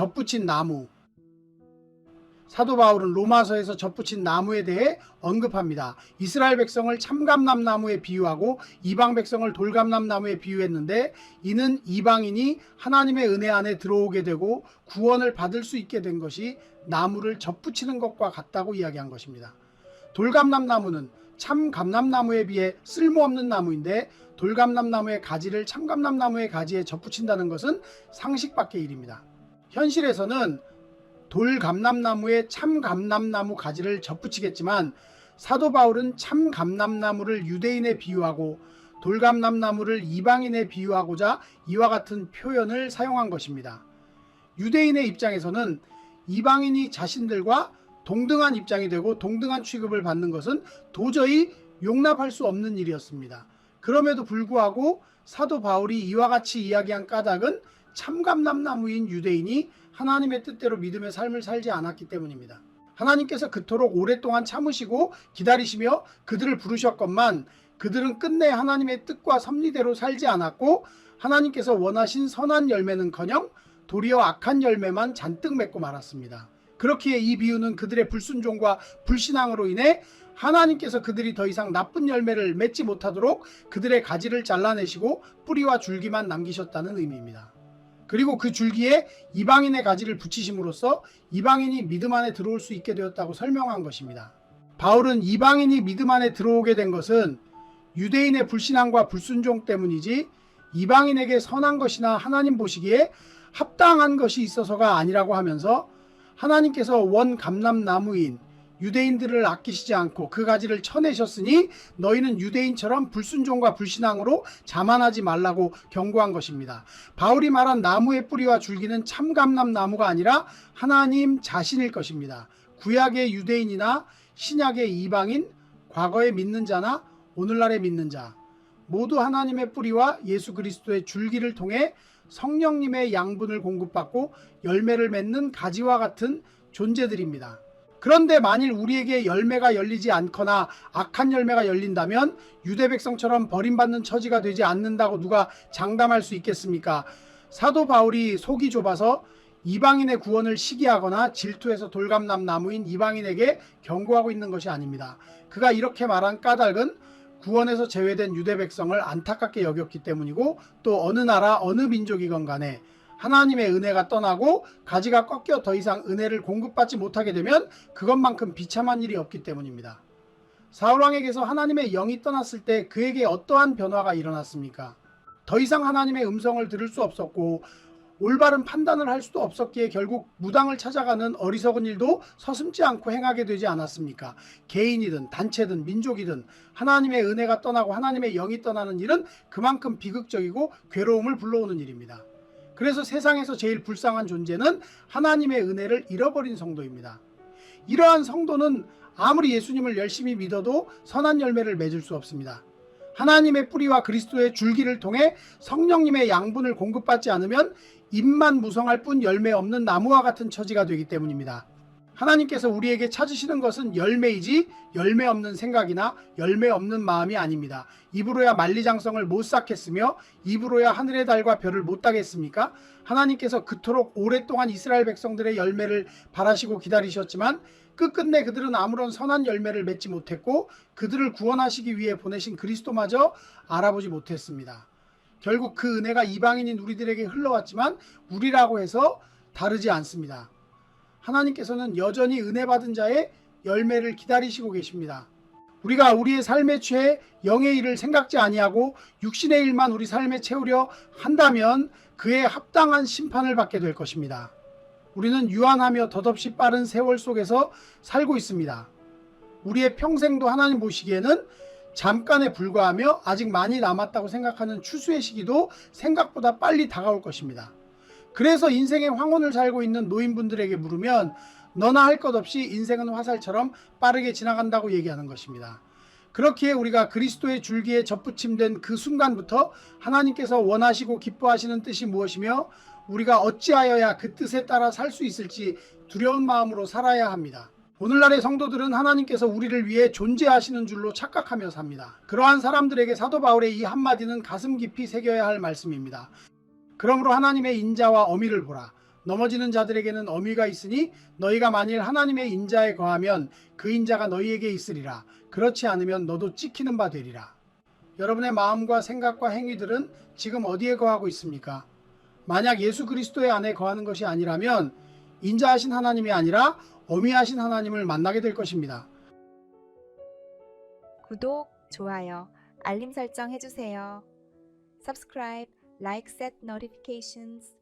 접붙인 나무. 사도 바울은 로마서에서 접붙인 나무에 대해 언급합니다. 이스라엘 백성을 참감람 나무에 비유하고 이방 백성을 돌감람 나무에 비유했는데 이는 이방인이 하나님의 은혜 안에 들어오게 되고 구원을 받을 수 있게 된 것이 나무를 접붙이는 것과 같다고 이야기한 것입니다. 돌감람 나무는 참감람 나무에 비해 쓸모없는 나무인데 돌감람 나무의 가지를 참감람 나무의 가지에 접붙인다는 것은 상식 밖의 일입니다. 현실에서는 돌감람나무에 참감람나무 가지를 접붙이겠지만 사도 바울은 참감람나무를 유대인에 비유하고 돌감람나무를 이방인에 비유하고자 이와 같은 표현을 사용한 것입니다. 유대인의 입장에서는 이방인이 자신들과 동등한 입장이 되고 동등한 취급을 받는 것은 도저히 용납할 수 없는 일이었습니다. 그럼에도 불구하고 사도 바울이 이와 같이 이야기한 까닭은 참감람나무인 유대인이 하나님의 뜻대로 믿음의 삶을 살지 않았기 때문입니다. 하나님께서 그토록 오랫동안 참으시고 기다리시며 그들을 부르셨건만 그들은 끝내 하나님의 뜻과 섭리대로 살지 않았고 하나님께서 원하신 선한 열매는커녕 도리어 악한 열매만 잔뜩 맺고 말았습니다. 그렇기에 이 비유는 그들의 불순종과 불신앙으로 인해 하나님께서 그들이 더 이상 나쁜 열매를 맺지 못하도록 그들의 가지를 잘라내시고 뿌리와 줄기만 남기셨다는 의미입니다. 그리고 그 줄기에 이방인의 가지를 붙이심으로써 이방인이 믿음 안에 들어올 수 있게 되었다고 설명한 것입니다. 바울은 이방인이 믿음 안에 들어오게 된 것은 유대인의 불신앙과 불순종 때문이지 이방인에게 선한 것이나 하나님 보시기에 합당한 것이 있어서가 아니라고 하면서 하나님께서 원 감람나무인 유대인들을 아끼시지 않고 그 가지를 쳐내셨으니 너희는 유대인처럼 불순종과 불신앙으로 자만하지 말라고 경고한 것입니다. 바울이 말한 나무의 뿌리와 줄기는 참감람 나무가 아니라 하나님 자신일 것입니다. 구약의 유대인이나 신약의 이방인, 과거에 믿는 자나 오늘날에 믿는 자 모두 하나님의 뿌리와 예수 그리스도의 줄기를 통해 성령님의 양분을 공급받고 열매를 맺는 가지와 같은 존재들입니다. 그런데 만일 우리에게 열매가 열리지 않거나 악한 열매가 열린다면 유대 백성처럼 버림받는 처지가 되지 않는다고 누가 장담할 수 있겠습니까? 사도 바울이 속이 좁아서 이방인의 구원을 시기하거나 질투해서 돌감남 나무인 이방인에게 경고하고 있는 것이 아닙니다. 그가 이렇게 말한 까닭은 구원에서 제외된 유대 백성을 안타깝게 여겼기 때문이고 또 어느 나라 어느 민족이건 간에 하나님의 은혜가 떠나고 가지가 꺾여 더 이상 은혜를 공급받지 못하게 되면 그것만큼 비참한 일이 없기 때문입니다. 사울왕에게서 하나님의 영이 떠났을 때 그에게 어떠한 변화가 일어났습니까? 더 이상 하나님의 음성을 들을 수 없었고 올바른 판단을 할 수도 없었기에 결국 무당을 찾아가는 어리석은 일도 서슴지 않고 행하게 되지 않았습니까? 개인이든 단체든 민족이든 하나님의 은혜가 떠나고 하나님의 영이 떠나는 일은 그만큼 비극적이고 괴로움을 불러오는 일입니다. 그래서 세상에서 제일 불쌍한 존재는 하나님의 은혜를 잃어버린 성도입니다. 이러한 성도는 아무리 예수님을 열심히 믿어도 선한 열매를 맺을 수 없습니다. 하나님의 뿌리와 그리스도의 줄기를 통해 성령님의 양분을 공급받지 않으면 잎만 무성할 뿐 열매 없는 나무와 같은 처지가 되기 때문입니다. 하나님께서 우리에게 찾으시는 것은 열매이지 열매 없는 생각이나 열매 없는 마음이 아닙니다. 입으로야 만리장성을 못 쌓겠으며 입으로야 하늘의 달과 별을 못 따겠습니까? 하나님께서 그토록 오랫동안 이스라엘 백성들의 열매를 바라시고 기다리셨지만 끝끝내 그들은 아무런 선한 열매를 맺지 못했고 그들을 구원하시기 위해 보내신 그리스도마저 알아보지 못했습니다. 결국 그 은혜가 이방인인 우리들에게 흘러왔지만 우리라고 해서 다르지 않습니다. 하나님께서는 여전히 은혜 받은 자의 열매를 기다리시고 계십니다. 우리가 우리의 삶에 취해 영의 일을 생각지 아니하고 육신의 일만 우리 삶에 채우려 한다면 그에 합당한 심판을 받게 될 것입니다. 우리는 유한하며 덧없이 빠른 세월 속에서 살고 있습니다. 우리의 평생도 하나님 보시기에는 잠깐에 불과하며 아직 많이 남았다고 생각하는 추수의 시기도 생각보다 빨리 다가올 것입니다. 그래서 인생의 황혼을 살고 있는 노인분들에게 물으면 너나 할 것 없이 인생은 화살처럼 빠르게 지나간다고 얘기하는 것입니다. 그렇기에 우리가 그리스도의 줄기에 접붙임된 그 순간부터 하나님께서 원하시고 기뻐하시는 뜻이 무엇이며 우리가 어찌하여야 그 뜻에 따라 살 수 있을지 두려운 마음으로 살아야 합니다. 오늘날의 성도들은 하나님께서 우리를 위해 존재하시는 줄로 착각하며 삽니다. 그러한 사람들에게 사도 바울의 이 한마디는 가슴 깊이 새겨야 할 말씀입니다. 그러므로 하나님의 인자와 어미를 보라. 넘어지는 자들에게는 어미가 있으니 너희가 만일 하나님의 인자에 거하면 그 인자가 너희에게 있으리라. 그렇지 않으면 너도 찍히는 바 되리라. 여러분의 마음과 생각과 행위들은 지금 어디에 거하고 있습니까? 만약 예수 그리스도의 안에 거하는 것이 아니라면 인자하신 하나님이 아니라 어미하신 하나님을 만나게 될 것입니다. 구독, 좋아요, 알림 설정 해주세요. Subscribe, like, set notifications.